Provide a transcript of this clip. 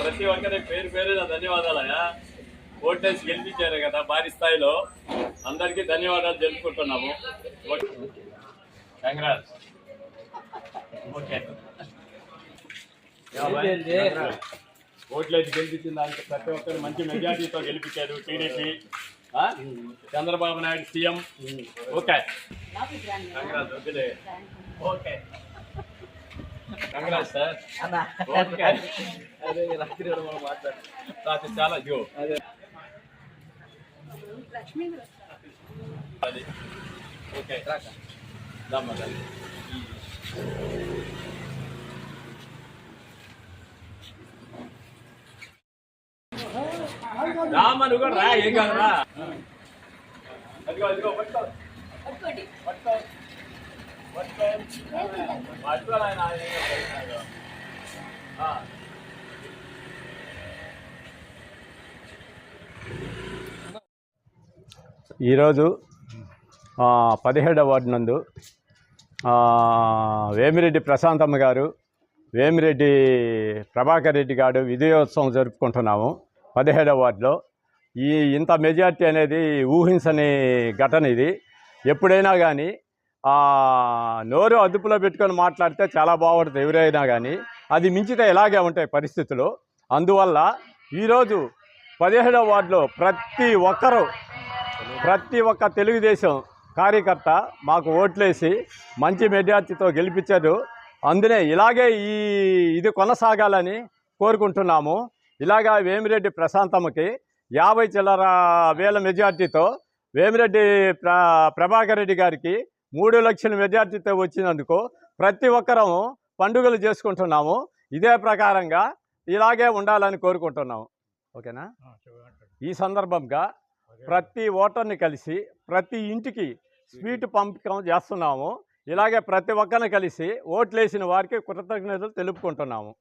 ప్రతి ఒక్కరి పేరు పేరున ధన్యవాదాలయ్యా. ఓటేసి గెలిపించారు కదా భారీ స్థాయిలో. అందరికీ ధన్యవాదాలు తెలుపుకుంటున్నాము. కంగ్రాట్స్. ఓకే. ఓట్లేసి గెలిపించిన దానికి ప్రతి ఒక్కరు మంచి మెజార్టీతో గెలిపించారు TDP. Chandrababu Naidu CM. Okay. Congrats. Okay. Congrats sir. Okay. అదే రాత్రి కూడా మనం మాట్లాడు రాత్రి చాలా ఇదిగో అది. ఓకే. దమ్మ నువ్వు కూడా రా ఏం కాదు రా అదిగో అదిగో పట్టుకో. పట్టుకో పట్టుకో పట్టుకో నాయనా, ఏం కాదు. ఆ. ఈరోజు పదిహేడవ వార్డు నందు వేమిరెడ్డి ప్రశాంతమ్మ గారు వేమిరెడ్డి ప్రభాకర్ రెడ్డి గారు విజయోత్సవం జరుపుకుంటున్నాము పదిహేడవ వార్డులో. ఈ ఇంత మెజార్టీ అనేది ఊహించని ఘటన ఇది. ఎప్పుడైనా కానీ నోరు అదుపులో పెట్టుకొని మాట్లాడితే చాలా బాగుంటుంది ఎవరైనా కానీ అది మించితే ఇలాగే ఉంటాయి పరిస్థితులు. అందువల్ల ఈరోజు పదిహేడవ వార్డులో ప్రతి ఒక్కరూ ప్రతి ఒక్క తెలుగుదేశం కార్యకర్త మాకు ఓట్లేసి మంచి మెజార్టీతో గెలిపించారు. అందునే ఇలాగే ఈ ఇది కొనసాగాలని కోరుకుంటున్నాము. ఇలాగా వేమిరెడ్డి ప్రశాంతమ్మకి యాభై చిల్లర వేల మెజార్టీతో వేమిరెడ్డి ప్ర ప్రభాకర్ రెడ్డి గారికి మూడు లక్షల మెజార్టీతో వచ్చినందుకు ప్రతి ఒక్కరూ పండుగలు చేసుకుంటున్నాము. ఇదే ప్రకారంగా ఇలాగే ఉండాలని కోరుకుంటున్నాము. ఓకేనా? ఈ సందర్భంగా ప్రతి ఓటర్ని కలిసి ప్రతి ఇంటికి స్వీట్ పంపకం చేస్తున్నాము. ఇలాగే ప్రతి ఒక్కరిని కలిసి ఓట్లేసిన వారికి కృతజ్ఞతలు తెలుపుకుంటున్నాము.